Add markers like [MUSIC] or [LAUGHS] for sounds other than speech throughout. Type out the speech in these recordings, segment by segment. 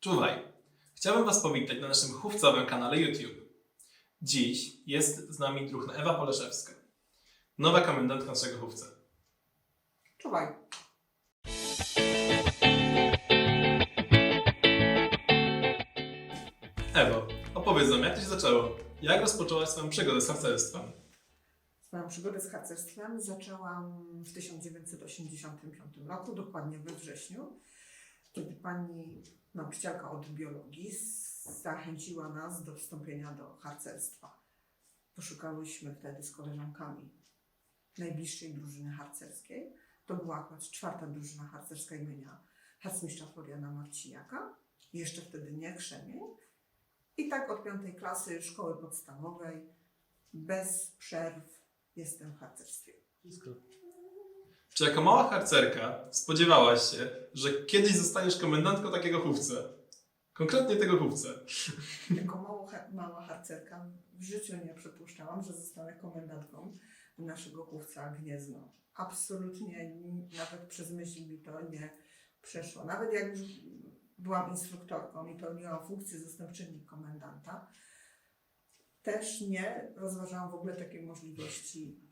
Czuwaj! Chciałbym Was powitać na naszym chówcowym kanale YouTube. Dziś jest z nami druhna Ewa Poleszewska, nowa komendantka naszego chówca. Czuwaj. Ewo, opowiedz nam, jak to się zaczęło? Jak rozpoczęłaś swoją przygodę z harcerstwem? Swoją przygodę z harcerstwem zaczęłam w 1985 roku, dokładnie we wrześniu, kiedy pani nauczycielka od biologii zachęciła nas do wstąpienia do harcerstwa. Poszukałyśmy wtedy z koleżankami najbliższej drużyny harcerskiej. To była akurat czwarta drużyna harcerska imienia harcmistrza Floriana Marciniaka. Jeszcze wtedy nie Krzemień. I tak od piątej klasy szkoły podstawowej bez przerw jestem w harcerstwie. Czy jako mała harcerka spodziewałaś się, że kiedyś zostaniesz komendantką takiego chówca? Konkretnie tego chówca. Jako mała harcerka w życiu nie przypuszczałam, że zostanę komendantką naszego chówca Gniezno. Absolutnie nawet przez myśl mi to nie przeszło. Nawet jak już byłam instruktorką i pełniłam funkcję zastępczyni komendanta, też nie rozważałam w ogóle takiej możliwości,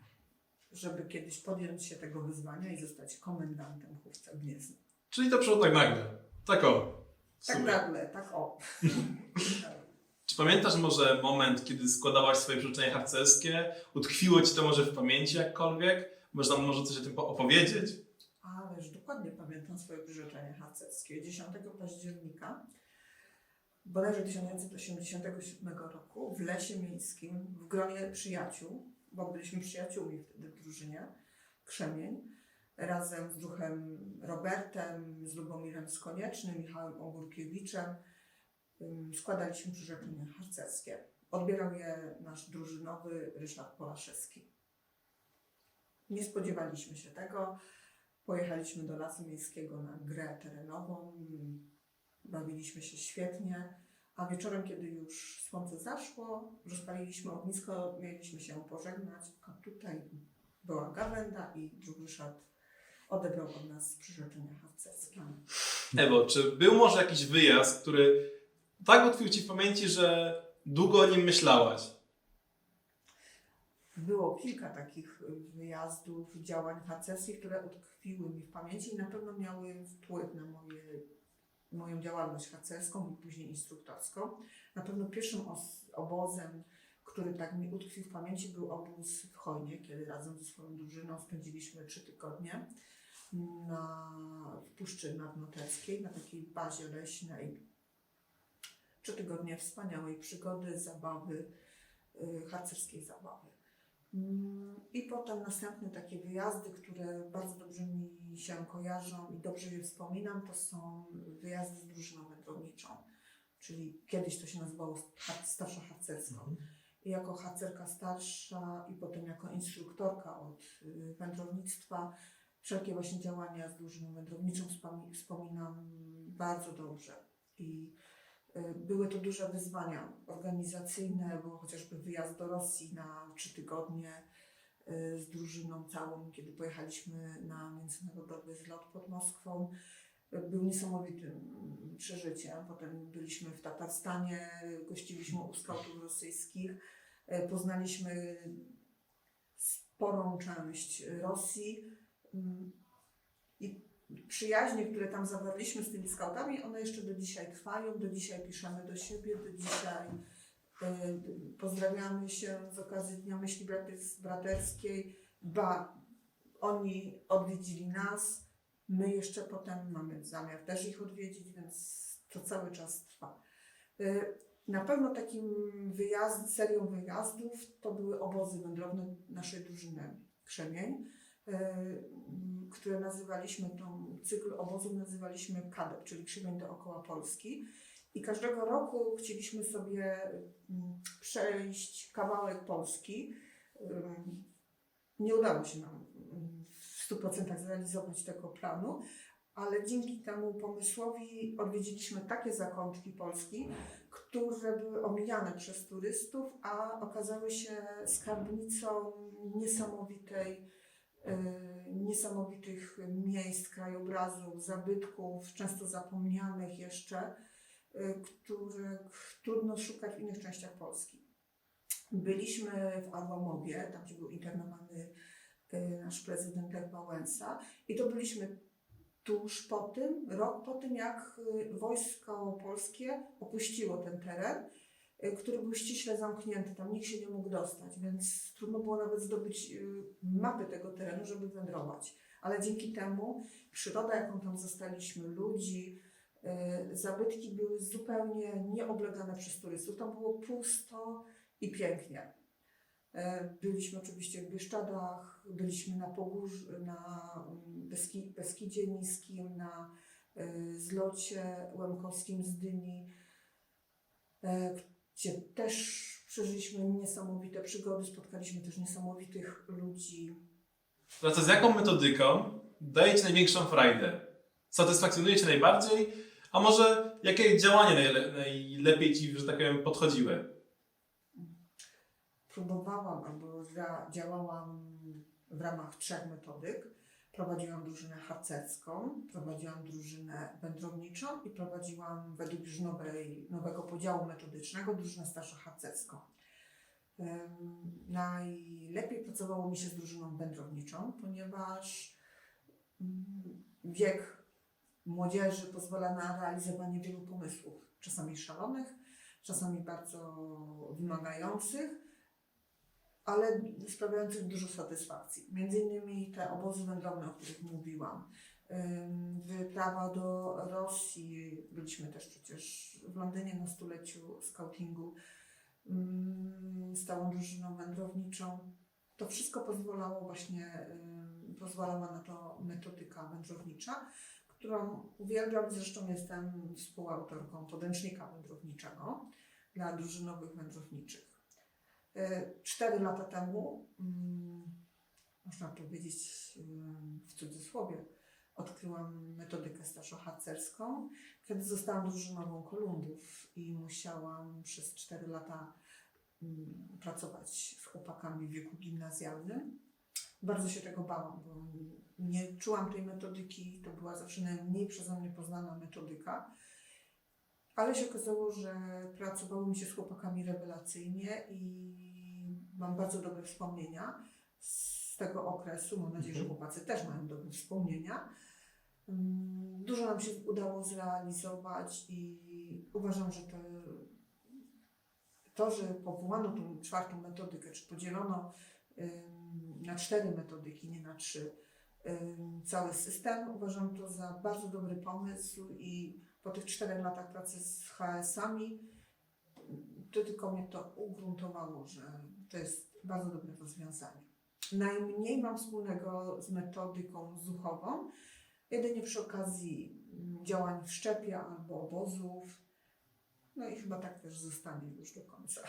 żeby kiedyś podjąć się tego wyzwania i zostać komendantem chówca Gniezno. Czyli to przyszło tak nagle. Tak o. Tak nagle, tak o. [LAUGHS] Czy pamiętasz może moment, kiedy składałaś swoje przyrzeczenie harcerskie? Utkwiło ci to może w pamięci jakkolwiek? Można może coś o tym po- opowiedzieć? Ależ dokładnie pamiętam swoje wyrzeczenie harcerskie. 10 października bodajże 1987 roku w Lesie Miejskim w gronie przyjaciół, bo byliśmy przyjaciółmi wtedy w drużynie Krzemień, razem z duchem Robertem, z Lubomirem Skoniecznym, Michałem Ogórkiewiczem składaliśmy przyrzeczenie harcerskie. Odbierał je nasz drużynowy Ryszard Polaszewski. Nie spodziewaliśmy się tego. Pojechaliśmy do Lasu Miejskiego na grę terenową. Bawiliśmy się świetnie. A wieczorem, kiedy już słońce zaszło, rozpaliliśmy ognisko, mieliśmy się pożegnać. A tutaj była gawenda i drugi Ryszard odebrał od nas przyrzeczenia harcerskie. Ewo, czy był może jakiś wyjazd, który tak utkwił ci w pamięci, że długo o nim myślałaś? Było kilka takich wyjazdów, działań harcerskich, które utkwiły mi w pamięci i na pewno miały wpływ na moje, moją działalność harcerską i później instruktorską. Na pewno pierwszym obozem, który tak mi utkwił w pamięci, był obóz w Chojnie, kiedy razem ze swoją drużyną spędziliśmy trzy tygodnie na, w Puszczy Nadnoteckiej, na takiej bazie leśnej. Trzy tygodnie wspaniałej przygody, zabawy, y, harcerskiej zabawy. Mm, I potem następne takie wyjazdy, które bardzo dobrze mi się kojarzą i dobrze je wspominam, to są wyjazdy z drużyną wędrowniczą. Czyli kiedyś to się nazywało starsza harcerstwo. I jako harcerka starsza i potem jako instruktorka od y, wędrownictwa, wszelkie właśnie działania z drużyną wędrowniczą wspomi- wspominam bardzo dobrze. I były to duże wyzwania organizacyjne, było chociażby wyjazd do Rosji na trzy tygodnie y, z drużyną całą, kiedy pojechaliśmy na międzynarodowy zlot pod Moskwą. Y, Był niesamowitym mm, przeżyciem. Potem byliśmy w Tatarstanie, gościliśmy u skautów rosyjskich, y, poznaliśmy sporą część Rosji. Mm, I przyjaźnie, które tam zawarliśmy z tymi skautami, one jeszcze do dzisiaj trwają, do dzisiaj piszemy do siebie, do dzisiaj y, pozdrawiamy się z okazji Dnia Myśli Brater- Braterskiej, ba, oni odwiedzili nas, my jeszcze potem mamy zamiar też ich odwiedzić, więc to cały czas trwa. Y, Na pewno takim wyjazd, serią wyjazdów to były obozy wędrowne naszej drużyny Krzemień które nazywaliśmy, tą cykl obozu nazywaliśmy KADEP, czyli Krzemień dookoła Polski. I każdego roku chcieliśmy sobie mm, przejść kawałek Polski. Nie udało się nam mm, w 100% zrealizować tego planu, ale dzięki temu pomysłowi odwiedziliśmy takie zakątki Polski, które były omijane przez turystów, a okazały się skarbnicą niesamowitej niesamowitych miejsc, krajobrazów, zabytków, często zapomnianych jeszcze. y, których trudno szukać w innych częściach Polski. Byliśmy w Arłamowie, tam gdzie był internowany y, nasz prezydent Lech Wałęsa i to byliśmy tuż po tym, rok po tym, jak wojsko polskie opuściło ten teren, który był ściśle zamknięty, tam nikt się nie mógł dostać, więc trudno było nawet zdobyć y, mapy tego terenu, żeby wędrować. Ale dzięki temu przyroda, jaką tam zastaliśmy, ludzi, y, zabytki były zupełnie nieoblegane przez turystów. Tam było pusto i pięknie. Byliśmy oczywiście w Bieszczadach, byliśmy na Pogórzu, na mm, Beski, Beskidzie Niskim, na y, zlocie łemkowskim z Dyni, gdzie też przeżyliśmy niesamowite przygody, spotkaliśmy też niesamowitych ludzi. Praca z jaką metodyką daje Ci największą frajdę? Satysfakcjonuje Cię najbardziej? A może jakie działania najle- najlepiej Ci, że tak powiem, podchodziły? próbowałam albo działałam w ramach trzech metodyk. Prowadziłam drużynę harcerską, prowadziłam drużynę wędrowniczą i prowadziłam według już nowej, nowego podziału metodycznego drużynę starszo-harcerską. Najlepiej pracowało mi się z drużyną wędrowniczą, ponieważ mm, wiek młodzieży pozwala na realizowanie wielu pomysłów, czasami szalonych, czasami bardzo wymagających, ale sprawiających dużo satysfakcji. Między innymi te obozy wędrowne, o których mówiłam. Wyprawa do Rosji, byliśmy też przecież w Londynie na stuleciu scoutingu, ym, stałą drużyną wędrowniczą. To wszystko pozwalało właśnie, pozwalała na to metodyka wędrownicza, którą uwielbiam, zresztą jestem współautorką podręcznika wędrowniczego dla drużynowych wędrowniczych. E, Cztery lata temu, mm, można powiedzieć mm, w cudzysłowie, odkryłam metodykę starszo-harcerską, kiedy zostałam drużynową Kolumbów i musiałam przez cztery lata mm, pracować z chłopakami w wieku gimnazjalnym. Bardzo się tego bałam, bo nie czułam tej metodyki, to była zawsze najmniej przeze mnie poznana metodyka. Ale się okazało, że pracowało mi się z chłopakami rewelacyjnie i mam bardzo dobre wspomnienia z tego okresu. Mam nadzieję, że Mhm. chłopacy też mają dobre wspomnienia. Mm, Dużo nam się udało zrealizować i uważam, że to, to że powołano tą czwartą metodykę, czy podzielono na cztery metodyki, nie na trzy, cały system, uważam to za bardzo dobry pomysł i po tych czterech latach pracy z HS-ami to tylko mnie to ugruntowało, że to jest bardzo dobre rozwiązanie. Najmniej mam wspólnego z metodyką zuchową, jedynie przy okazji mm, działań w szczepie albo obozów. No i chyba tak też zostanie już do końca.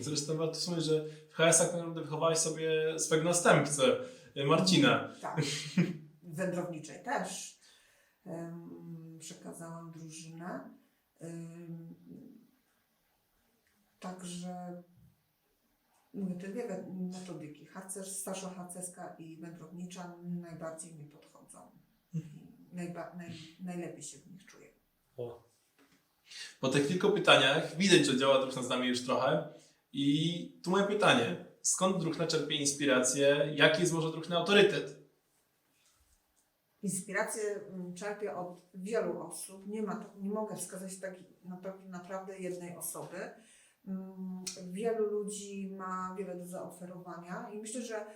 Zresztą warto wspomnieć, że w HS-ach tak naprawdę wychowałeś sobie swojego następcę, Marcina. Tak. Wędrowniczej też. Przekazałam drużynę. Także mówię, te dwie metodyki, harcerz, starszo-harcerska i wędrownicza najbardziej mi podchodzą. I Najba, naj, najlepiej się w nich czuję. Po tych kilku pytaniach widać, że działa druh z nami już trochę. I tu moje pytanie. Skąd druh czerpie inspirację? Jaki jest może druh autorytet? Inspirację mm, czerpię od wielu osób. Nie, ma, nie mogę wskazać nape- naprawdę jednej osoby. Mm, Wielu ludzi ma wiele do zaoferowania i myślę, że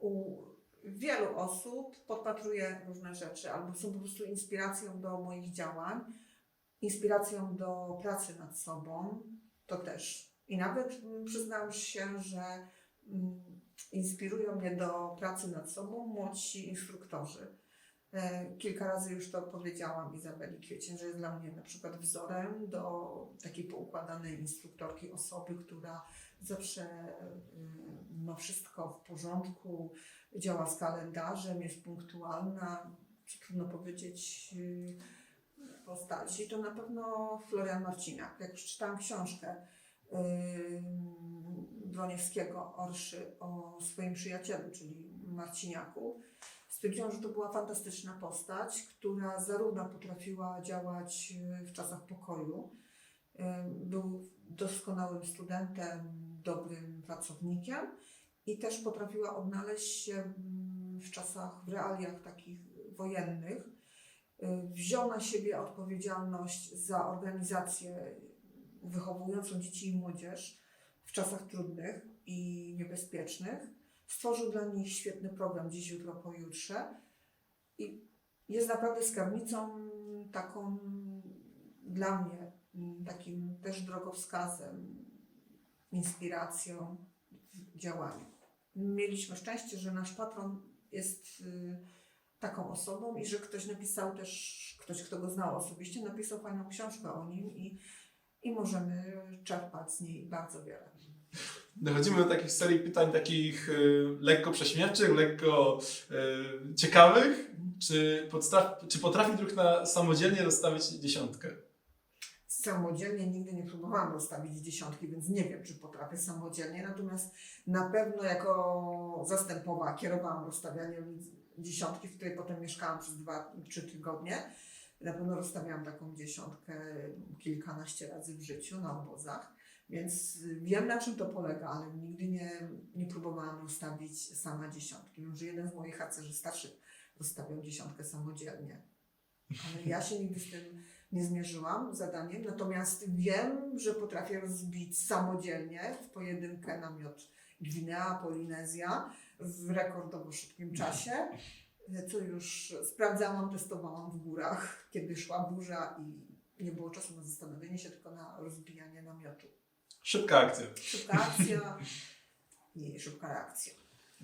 u wielu osób podpatruję różne rzeczy albo są po prostu inspiracją do moich działań, inspiracją do pracy nad sobą, to też. I nawet mm, przyznam się, że inspirują mnie do pracy nad sobą młodsi instruktorzy. E, Kilka razy już to powiedziałam Izabeli Kwiecień, że jest dla mnie na przykład wzorem do takiej poukładanej instruktorki, osoby, która zawsze e, ma wszystko w porządku, działa z kalendarzem, jest punktualna, trudno powiedzieć e, postaci. To na pewno Florian Marciniak. Jak już czytałam książkę e, Broniewskiego Orszy o swoim przyjacielu, czyli Marciniaku, stwierdziłam, że to była fantastyczna postać, która zarówno potrafiła działać e, w czasach pokoju, Był doskonałym studentem, dobrym pracownikiem i też potrafiła odnaleźć się w czasach, w realiach takich wojennych. Y, Wziął na siebie odpowiedzialność za organizację wychowującą dzieci i młodzież w czasach trudnych i niebezpiecznych. Stworzył dla nich świetny program Dziś, Jutro, Pojutrze i jest naprawdę skarbnicą taką dla mnie, takim też drogowskazem, inspiracją w działaniu. Mieliśmy szczęście, że nasz patron jest y, taką osobą i że ktoś napisał też, ktoś kto go znał osobiście, napisał fajną książkę o nim i, i możemy czerpać z niej bardzo wiele. Dochodzimy do takich serii pytań takich y, lekko prześmiewczych, lekko y, ciekawych. Czy, podsta- czy potrafi druh na samodzielnie rozstawić dziesiątkę? Samodzielnie nigdy nie próbowałam rozstawić dziesiątki, więc nie wiem, czy potrafię samodzielnie. Natomiast na pewno jako zastępowa kierowałam rozstawianiem dziesiątki, w której potem mieszkałam przez dwa, trzy tygodnie. Na pewno rozstawiałam taką dziesiątkę kilkanaście razy w życiu na obozach. Więc wiem na czym to polega, ale nigdy nie, nie próbowałam rozstawić sama dziesiątki. Wiem, że jeden z moich harcerzy starszych rozstawiał dziesiątkę samodzielnie. Ale ja się nigdy z tym nie zmierzyłam zadaniem, natomiast wiem, że potrafię rozbić samodzielnie w pojedynkę namiot Gwinea, Polinezja w rekordowo szybkim czasie, co już sprawdzałam, testowałam w górach, kiedy szła burza i nie było czasu na zastanowienie się, tylko na rozbijanie namiotu. Szybka akcja. Szybka akcja i szybka reakcja.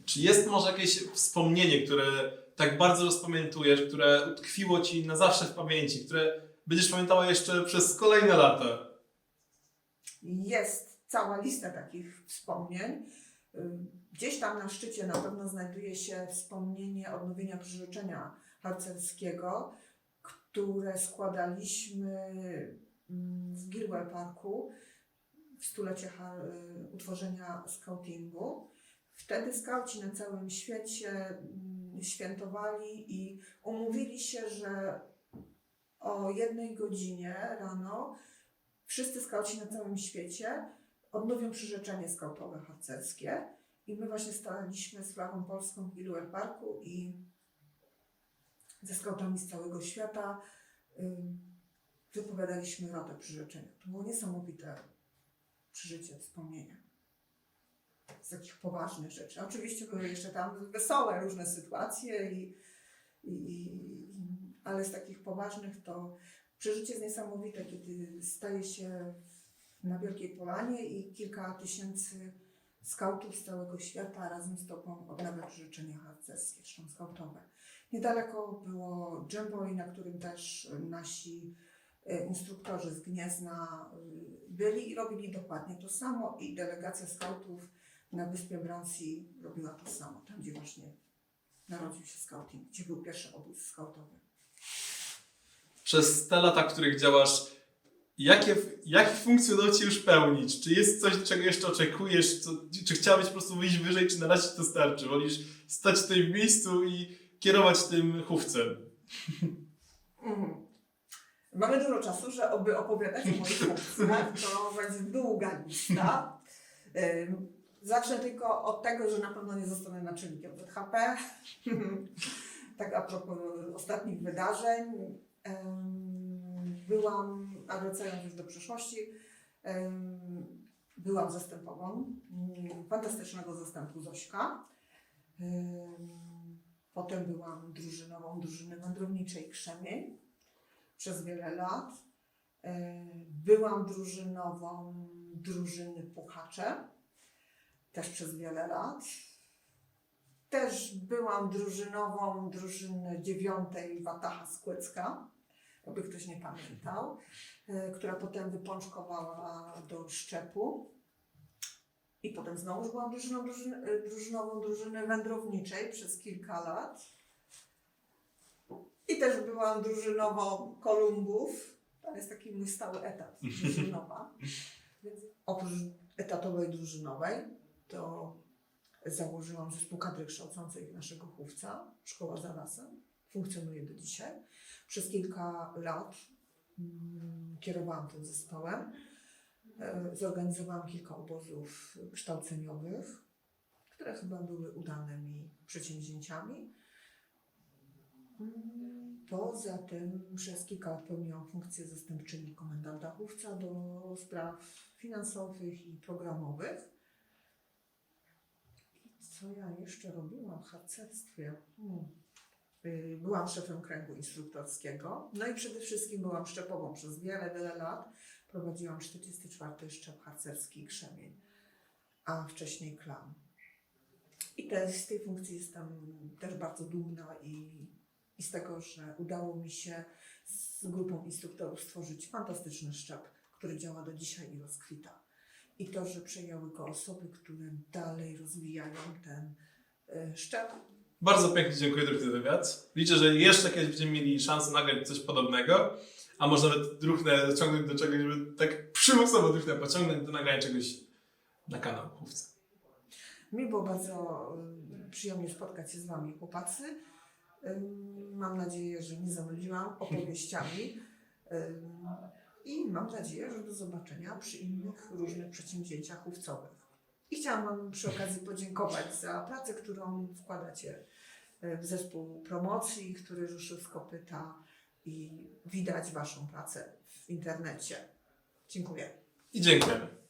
Czy jest może jakieś wspomnienie, które tak bardzo rozpamiętujesz, które utkwiło ci na zawsze w pamięci, które będziesz pamiętała jeszcze przez kolejne lata? Jest cała lista takich wspomnień. Gdzieś tam na szczycie na pewno znajduje się wspomnienie odnowienia przyrzeczenia harcerskiego, które składaliśmy mm, w Gilwell Parku w stulecie utworzenia scoutingu. Wtedy skauci na całym świecie mm, świętowali i umówili się, że o jednej godzinie rano wszyscy skauci na całym świecie odnowią przyrzeczenie skautowe harcerskie. I my właśnie staliśmy z flagą polską w Gilwell Parku i ze skautami z całego świata wypowiadaliśmy rotę przyrzeczenia. To było niesamowite przeżycie, wspomnienia. Z takich poważnych rzeczy. Oczywiście były jeszcze tam wesołe różne sytuacje, i, i, i, ale z takich poważnych to przeżycie jest niesamowite, kiedy staje się na Wielkiej Polanie i kilka tysięcy skautów z całego świata razem z Tobą odnawia przyrzeczenia harcerskie, zresztą skautowe. Niedaleko było Jamboree, na którym też nasi instruktorzy z Gniezna y, byli i robili dokładnie to samo i delegacja skautów na wyspie Brancy robiła to samo, tam gdzie właśnie narodził się skauting, gdzie był pierwszy obóz skautowy. Przez te lata, w których działasz, jakie, jakie funkcje udało Ci już pełnić? Czy jest coś, czego jeszcze oczekujesz? Co, czy chciałbyś po prostu wyjść wyżej, czy na razie to starczy? Wolisz stać tutaj w miejscu i kierować tym chówcem? Mhm. Mamy dużo czasu, żeby opowiadać o moich [LAUGHS] funkcjach. To będzie długa lista. Zacznę tylko od tego, że na pewno nie zostanę naczelnikiem ZHP. [LAUGHS] tak a propos ostatnich wydarzeń. Byłam, a wracając już do przeszłości, byłam zastępową mm, fantastycznego zastępu Zośka. Potem byłam drużynową drużyny wędrowniczej Krzemień przez wiele lat. E, Byłam drużynową drużyny Puchacze też przez wiele lat. Też byłam drużynową drużyny dziewiątej Wataha Skłecka, jakby ktoś nie pamiętał, e, która potem wypączkowała do szczepu. I potem znowu byłam drużyną, e, drużynową drużyny wędrowniczej przez kilka lat. I też byłam drużynową Kolumbów. To jest taki mój stały etat, [LAUGHS] drużynowa. Więc oprócz etatowej drużynowej, to założyłam zespół kadry kształcącej naszego chówca, Szkoła za lasem. Funkcjonuje do dzisiaj. Przez kilka lat mm, kierowałam tym zespołem. E, Zorganizowałam kilka obozów kształceniowych, które chyba były udanymi przedsięwzięciami. Poza tym przez kilka lat pełniłam funkcję zastępczyni komendanta chówca do spraw finansowych i programowych. I co ja jeszcze robiłam w harcerstwie? Hmm. Y, Byłam szefem kręgu instruktorskiego, no i przede wszystkim byłam szczepową przez wiele, wiele lat. Prowadziłam 44. szczep harcerski Krzemień, a wcześniej klan. I też z tej funkcji jestem też bardzo dumna i, i z tego, że udało mi się z grupą instruktorów stworzyć fantastyczny szczep, który działa do dzisiaj i rozkwita. I to, że przejęły go osoby, które dalej rozwijają ten y, szczep, Bardzo pięknie dziękuję za wywiad. Liczę, że jeszcze kiedyś będziemy mieli szansę nagrać coś podobnego, a może nawet druchnę zaciągnąć do czegoś, żeby tak przymusowo druchnę pociągnąć do nagrania czegoś na kanał. Mi było bardzo y, przyjemnie spotkać się z Wami, chłopacy. Mam nadzieję, że nie zamyliłam opowieściami. I mam nadzieję, że do zobaczenia przy innych różnych przedsięwzięciach chówcowych. I chciałam Wam przy okazji podziękować za pracę, którą wkładacie w zespół promocji, który ruszył z kopyta i widać Waszą pracę w internecie. Dziękuję. I dziękujemy.